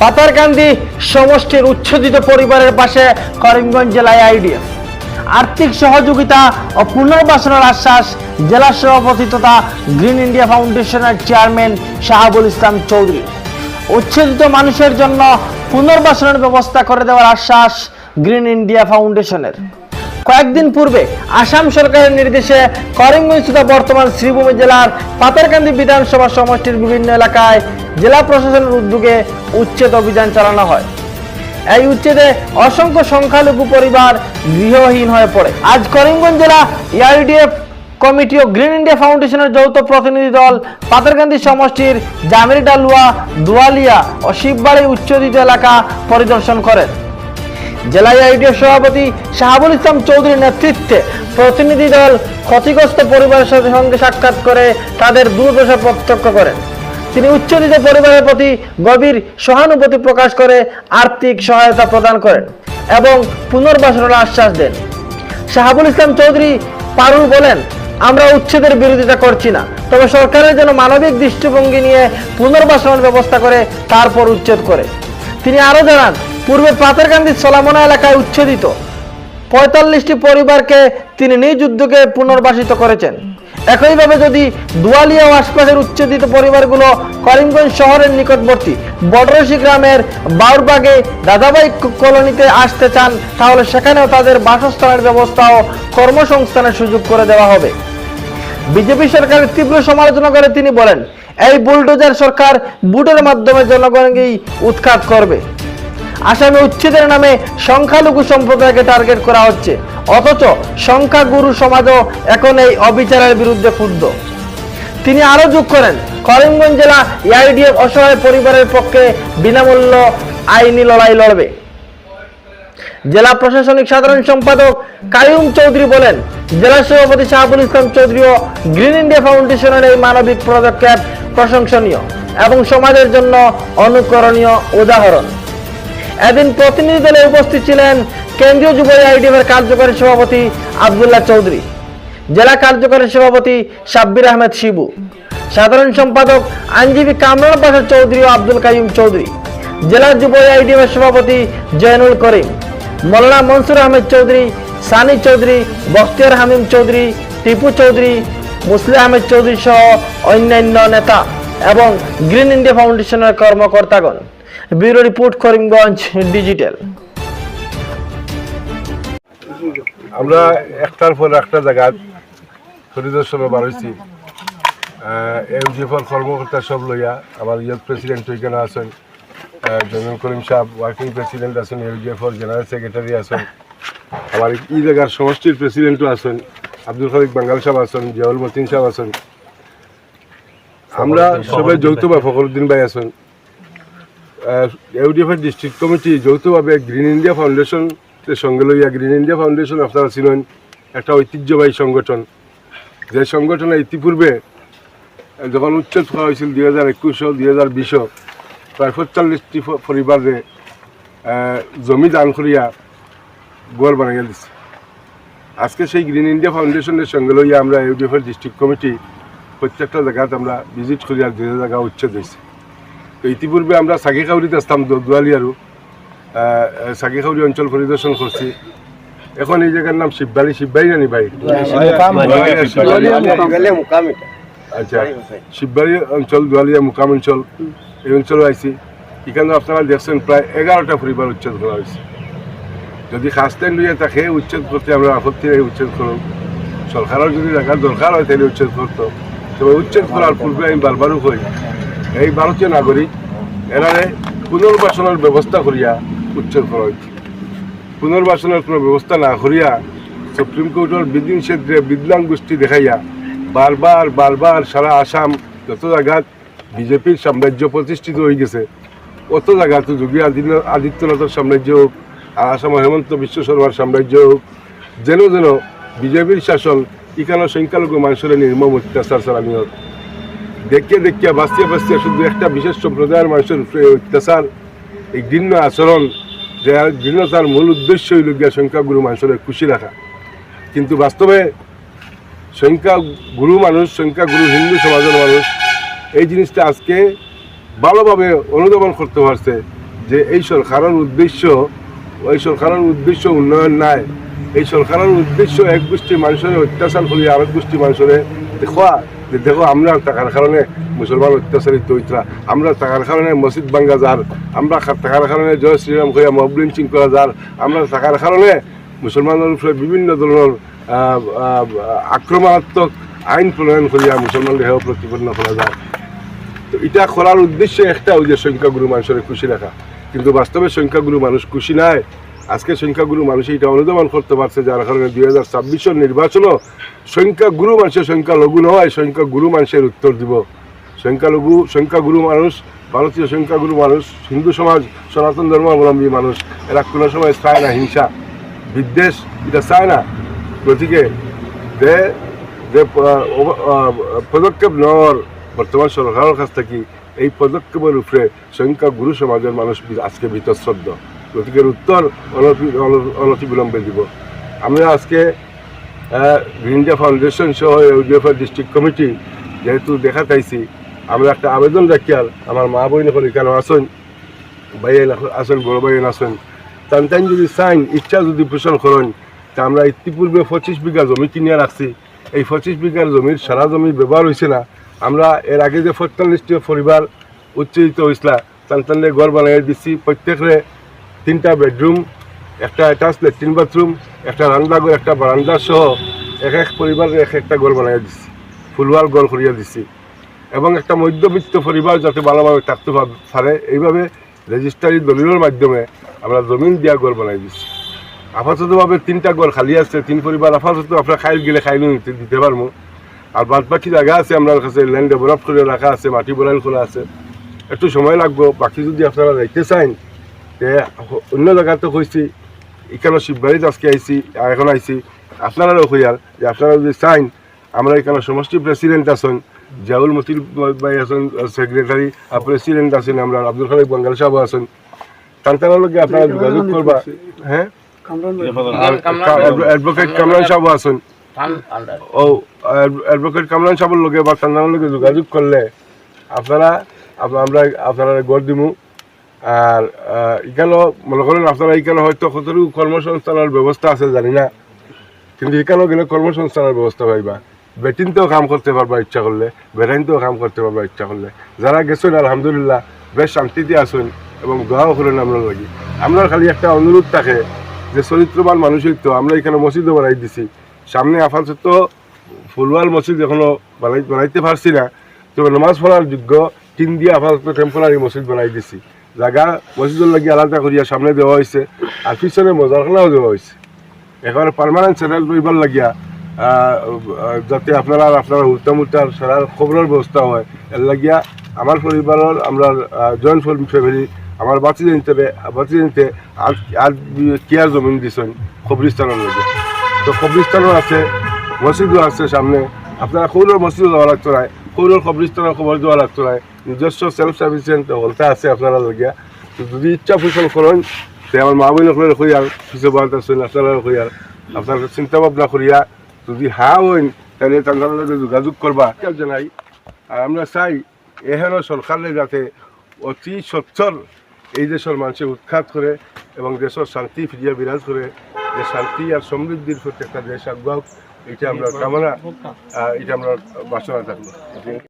পাতারকান্দি সমষ্টির উচ্ছেদিত পরিবারের পাশে করিমগঞ্জ জেলায় আইডিএফ। আর্থিক সহযোগিতা ও পুনর্বাসনের আশ্বাস জেলা সভাপতি তথা গ্রিন ইন্ডিয়া ফাউন্ডেশনের চেয়ারম্যান শাহাবুল ইসলাম চৌধুরী। উচ্ছেদিত মানুষের জন্য পুনর্বাসনের ব্যবস্থা করে দেওয়ার আশ্বাস গ্রিন ইন্ডিয়া ফাউন্ডেশনের। কয়েকদিন পূর্বে আসাম সরকারের নির্দেশে করিমগঞ্জ তথা বর্তমান শ্রীভূমি জেলার পাতারকান্দি বিধানসভা সমষ্টির বিভিন্ন এলাকায় জেলা প্রশাসনের উদ্যোগে উচ্ছেদ অভিযান চালানো হয়। এই উচ্ছেদে অসংখ্য সংখ্যালঘু পরিবার গৃহহীন হয়ে পড়ে। আজ করিমগঞ্জ জেলা এআইডিএফ কমিটি ও গ্রিন ইন্ডিয়া ফাউন্ডেশনের যৌথ প্রতিনিধি দল পাতারকান্দি সমষ্টির জামির ডালুয়া দুয়ালিয়া ও শিববাড়ি উচ্ছেদিত এলাকা পরিদর্শন করেন। জেলা আইডিএফ সভাপতি শাহাবুল ইসলাম চৌধুরীর নেতৃত্বে প্রতিনিধি দল ক্ষতিগ্রস্ত পরিবারের সঙ্গে সাক্ষাৎ করে তাদের দুর্দশা প্রত্যক্ষ করেন তিনি উচ্চদিত পরিবারের প্রতি গভীর সহানুভূতি প্রকাশ করে আর্থিক সহায়তা প্রদান করেন এবং পুনর্বাসনের আশ্বাস দেন। শাহাবুল ইসলাম চৌধুরী পারুল বলেন, আমরা উচ্ছেদের বিরোধিতা করছি না, তবে সরকারের যেন মানবিক দৃষ্টিভঙ্গি নিয়ে পুনর্বাসনের ব্যবস্থা করে তারপর উচ্ছেদ করে। তিনি আরও জানান পূর্বে পাতারকান্দি সোলামোনা এলাকায় উচ্ছেদিত। পঁয়তাল্লিশটি পরিবারকে তিনি নিজ উদ্যোগে পুনর্বাসিত করেছেন। একইভাবে যদি দুয়ালিয়া আশপাশের উচ্ছেদিত পরিবারগুলো করিমগঞ্জ শহরের নিকটবর্তী বডরসি গ্রামের বাউরবাগে দাদাবাই কলোনিতে আসতে চান, তাহলে সেখানেও তাদের বাসস্থানের ব্যবস্থা ও কর্মসংস্থানের সুযোগ করে দেওয়া হবে। বিজেপি সরকারের তীব্র সমালোচনা করে তিনি বলেন, এই বুলডোজার সরকার বুটের মাধ্যমে জনগণকেই উৎখাত করবে। আসামে উচ্ছেদের নামে সংখ্যালঘু সম্প্রদায়কে টার্গেট করা হচ্ছে। অথচ সংখ্যাগুরু সমাজও এখন এই অবিচারের বিরুদ্ধে ক্ষুব্ধ। তিনি আরও যোগ করেন, করিমগঞ্জ জেলা এআইডিএফ অসহায় পরিবারের পক্ষে বিনামূল্য আইনি লড়াই লড়বে। জেলা প্রশাসনিক সাধারণ সম্পাদক কায়ুম চৌধুরী বলেন, জেলা সভাপতি শাহাবুল ইসলাম চৌধুরী ও গ্রিন ইন্ডিয়া ফাউন্ডেশনের এই মানবিক পদক্ষেপ প্রশংসনীয় এবং সমাজের জন্য অনুকরণীয় উদাহরণ। এদিন প্রতিনিধি দলে উপস্থিত ছিলেন কেন্দ্রীয় যুব আইডিএফ এর কার্যকরী সভাপতি আবদুল্লাহ চৌধুরী, জেলা কার্যকরী সভাপতি সাব্বির আহমেদ শিবু, সাধারণ সম্পাদক আইনজীবী কামরান পাশা চৌধুরী ও আব্দুল কাইম চৌধুরী, জেলা যুব আইডিএফ এর সভাপতি জয়নুল করিম মোল্লা মনসুর আহমেদ চৌধুরী, সানি চৌধুরী, বখতিয়ার হামিম চৌধুরী, টিপু চৌধুরী মুসলিম আহমেদ চৌধুরী সহ অন্যান্য নেতা এবং গ্রিন ইন্ডিয়া ফাউন্ডেশনের কর্মকর্তাগণ। Bureau report Karimganj digital. আমরা একটার পর একটা জায়গা পরিদর্শনে হয়েছি। এমজিএফর কর্মকর্তা সব লইয়া আমার ইয়ত প্রেসিডেন্ট ওইখানে আছেন জমিন করিম সাহেব ওয়ার্কিং প্রেসিডেন্ট আছেন এমজিএফর জেনারেল সেক্রেটারি আছেন, আমার এই জায়গার সমষ্টির প্রেসিডেন্টও আছেন, আব্দুল খালিক বাঙ্গাল সাহেব আছেন, জিয়াউল মতিন সাহেব আছেন। আমরা সবাই যৌথভাবে ফখরুদ্দিন ভাই আছেন। ইউডিএফের ডিস্ট্রিক্ট কমিটি যৌথভাবে গ্রিন ইন্ডিয়া ফাউন্ডেশন সঙ্গে লইয়া গ্রিন ইন্ডিয়া ফাউন্ডেশন আপনারা ছিলেন একটা ঐতিহ্যবাহী সংগঠন। যে সংগঠনে ইতিপূর্বে যখন উচ্ছেদ করা হয়েছিল দুই হাজার একুশও দুই হাজার বিশও প্রায় পঁয়তাল্লিশটি পরিবারে জমি দান করিয়া গোয়াল বানাইয়া দিচ্ছে আজকে সেই গ্রিন ইন্ডিয়া ফাউন্ডেশনের সঙ্গে লইয়া আমরা ইউডিএফের ডিস্ট্রিক্ট কমিটি প্রত্যেকটা জায়গাতে আমরা ভিজিট করিয়া দুই জায়গা উচ্ছেদ হয়েছে। তো ইতিপূর্বে আমরা সাকিখাউরিতে আসতাম দুয়ালিয়ারও সাকিখাউরি অঞ্চল পরিদর্শন করছি এখন এই জায়গার নাম শিববাড়ি শিববাড়ি জানি ভাই আচ্ছা শিববাড়ি অঞ্চল দুয়ালিয়া মুকাম অঞ্চল এই অঞ্চলে আইছি এখানে আপনারা দেখছেন প্রায় এগারোটা পরিবার উচ্ছেদ করা হয়েছে যদি খাস্তেন লইয়া তাকে উচ্ছেদ করতে আমরা আপত্তি উচ্ছেদ করুন সরকারের যদি দেখার দরকার হয় তাহলে উচ্ছেদ করতো তবে উচ্ছেদ করার পূর্বে আমি বারবারও কই এই ভারতীয় নাগরিক, এনারে পুনর্বাসনের ব্যবস্থা করিয়া উচ্ছেদ করা হয়েছে। পুনর্বাসনের কোনো ব্যবস্থা না করিয়া সুপ্রিম কোর্টের বিধিনিষেধে বিদ্যাং গোষ্ঠী দেখাইয়া বারবার বারবার সারা আসাম যত জায়গাত বিজেপির সাম্রাজ্য প্রতিষ্ঠিত হয়ে গেছে, অত জায়গা তো যোগী আদিত্য আদিত্যনাথের সাম্রাজ্য হোক আর আসামের হেমন্ত বিশ্ব শর্মার সাম্রাজ্য হোক যেন যেন বিজেপির শাসন ইখানো সংখ্যালঘু মানুষের নির্মম অত্যাচার চালানি দেখিয়া দেখিয়া বাঁচিয়া বাঁচিয়া শুধু একটা বিশেষ সম্প্রদায়ের মানুষের এই অত্যাচার, এই ঘৃণ্য আচরণ, যে ঘৃণ্যতার মূল উদ্দেশ্য হইল গিয়া সংখ্যাগুরু মানুষের খুশি রাখা। কিন্তু বাস্তবে সংখ্যা গুরু মানুষ সংখ্যা গুরু হিন্দু সমাজের মানুষ, এই জিনিসটা আজকে ভালোভাবে অনুধাবন করতে পারছে যে এই সরকারের উদ্দেশ্য, ওই সরকারের উদ্দেশ্য উন্নয়ন নাই। এই সরকারের উদ্দেশ্য এক গোষ্ঠী মানুষের অত্যাচার করি আরেক গোষ্ঠী মানুষের দেখোয়া দেখো আমরা টাকার কারণে মুসলমান অত্যাচারিত হইতরা। আমরা টাকার কারণে মসজিদ ভাঙ্গা যার, আমরা টাকার কারণে জয় শ্রীরাম কইয়া মব লিঞ্চিং করা যার, আমরা টাকার কারণে মুসলমানের উপরে বিভিন্ন ধরনের আক্রমণাত্মক আইন প্রণয়ন করিয়া মুসলমান দেহ প্রতিপন্ন করা যায়। তো এটা করার উদ্দেশ্য একটা ওই যে সংখ্যাগুরু মানুষের খুশি রাখা। কিন্তু বাস্তবে সংখ্যাগুরু মানুষ খুশি নাই। আজকে সংখ্যাগুরু মানুষ এটা অনুধাবন করতে পারছে, যার কারণে দুই হাজার ছাব্বিশের নির্বাচনও সংখ্যাগুরু মানুষের সংখ্যা লঘু নয়, সংখ্যাগুরু মানুষের উত্তর দিব। সংখ্যালঘু, সংখ্যাগুরু মানুষ, ভারতীয় সংখ্যাগুরু মানুষ, হিন্দু সমাজ, সনাতন ধর্মাবলম্বী মানুষ, এরা কোনো সময় চায় না হিংসা। বিদ্বেষ, এটা চায় না। গতিকে যে যে পদক্ষেপ নেওয়ার বর্তমান সরকারের কাছ থেকে এই পদক্ষেপের উপরে সংখ্যা গুরু সমাজের মানুষ আজকে বীতশ্রদ্ধ। গতিকে উত্তর অনতি অন- অনতিবিলম্বে দিব। আমরা আজকে গ্রিন ইন্ডিয়া ফাউন্ডেশন সহ ইউডিএফের ডিস্ট্রিক্ট কমিটি যেহেতু দেখা পাইছি, আমরা একটা আবেদন রাখি আর আমার মা বই নকল এখানে আসেন? ভাইয়েন আসেন, বড় ভাইয়েন আসেন। টান যদি চাইন, ইচ্ছা যদি পোষণ করেন, তা আমরা ইতিপূর্বে পঁচিশ বিঘা জমি কিনে রাখছি। এই পঁচিশ বিঘার জমির সারা জমি ব্যবহার হয়েছে না। আমরা এর আগে যে পঁয়তাল্লিশটি পরিবার উচ্চরিত হয়েছিল টান টানলে ঘর বানিয়ে দিচ্ছি প্রত্যেকরে তিনটা বেডরুম, একটা অ্যাটাচ ল্যাট্রিন বাথরুম একটা রান্নাঘর একটা বারান্দা সহ এক এক পরিবারে এক একটা ঘর বানিয়ে দিছি। ফুলওয়াল ঘর করিয়া দিছি। এবং একটা মধ্যবিত্ত পরিবার যাতে ভালোভাবে থাকতে পারে, এইভাবে রেজিস্ট্রারি দলিলের মাধ্যমে আমরা জমিন দিয়া ঘর বানাই দিছি। আপাততভাবে তিনটা ঘর খালি আছে, তিন পরিবার আপাতত আপনার খাইল গেলে খাইল দিতে পারব আর বাদ বাকি জায়গা আছে আপনার কাছে ল্যান্ড ডেভেলপ করে রাখা আছে, মাটি বরাইল খোলা আছে। একটু সময় লাগবে, বাকি যদি আপনারা যাইতে চান তে অন্য জায়গাতে কইছি এখানে শিববাড়িতে আজকে আইছি আর এখন আইছি। আপনারাও কইয়ার যে আপনারা যদি চাইন আমরা এখানে সমষ্টি প্রেসিডেন্ট আছেন জাউল মতিল ভাই আছেন সেক্রেটারি আর প্রেসিডেন্ট আছেন আমরা আব্দুল খালিক বাঙ্গাল সাহেব আছেন। তান্তানোর লগে আপনারা যোগাযোগ করবা? হ্যাঁ? আর অ্যাডভোকেট কামরান সাহেব আছেন। ও অ্যাডভোকেট কামরান সাহেবের লগে বা লগে যোগাযোগ করলে আপনারা আপ- আমরা আপনারা গড় দিমু। আর এখানেও মনে করেন আপনারা এখানে হয়তো কতটুকু কর্মসংস্থানের ব্যবস্থা আছে জানি না। কিন্তু এখানেও গেলে কর্মসংস্থানের ব্যবস্থা পাইবা। বেটিনতেও কাম করতে পারবা ইচ্ছা করলে বেটাইনতেও কাম করতে পারবা ইচ্ছা করলে। যারা গেছেন, আলহামদুলিল্লাহ, বেশ শান্তিতে আসুন এবং দোয়াও করেন আমরা লাগি। আমরা খালি একটা অনুরোধ থাকে যে চরিত্রবান মানুষই তো, আমরা এখানে মসজিদও বানাই দিছি। সামনে আপাতত ফুলওয়াল মসজিদ এখনও বানাই বানাইতে পারছি না। তবে নামাজ পড়ার যোগ্য তিন দিয়ে আপাতত টেম্পোরারি মসজিদ বানাই দিছি। জায়গা মসজিদের লাগি আলাদা করিয়া সামনে দেওয়া হয়েছে আর পিছনে মজারখানাও দেওয়া হয়েছে একেবারে পার্মানেন্ট সেটেল করিবার লাগিয়া যাতে আপনারা আপনারা উল্টা মুল্টার সারার খবরের ব্যবস্থা হয়। এর লাগিয়া আমার পরিবারের আমরা জয়েন্ট ফ্যামিলি আমার বাতি জানতে বাতি জানতে আর আর কেয়ার জমিন দিছেন কবরিস্তানের লগে তো কবরিস্তানও আছে মসজিদও আছে সামনে। আপনারা কৌলোর মসজিদও যাওয়া লাগতো নাই। কৌলোর কবরিস্তানের খবর দেওয়া লাগতো নাই। নিজস্ব সেলফ সাফিসিয়েন্ট হলতা আছে আপনারা লগিয়া। যদি ইচ্ছা পোষণ করেন তে আমার মা বোন করে কইয়ার কিছু বাদ আছেন আপনারা কইয়ার আপনার চিন্তা ভাবনা করিয়া যদি হা হইন তাহলে তাদের লগে যোগাযোগ করবা জানাই? আর আমরা চাই, এহেন সরকারে যাতে অতি সচ্ছর এই দেশের মানুষের উৎখাত করে এবং দেশের শান্তি ফিরিয়া বিরাজ করে যে শান্তি আর সমৃদ্ধির প্রতি একটা দেশ আগ্রহ এটা আমরা কামনা এটা আমরা বাসনা থাকব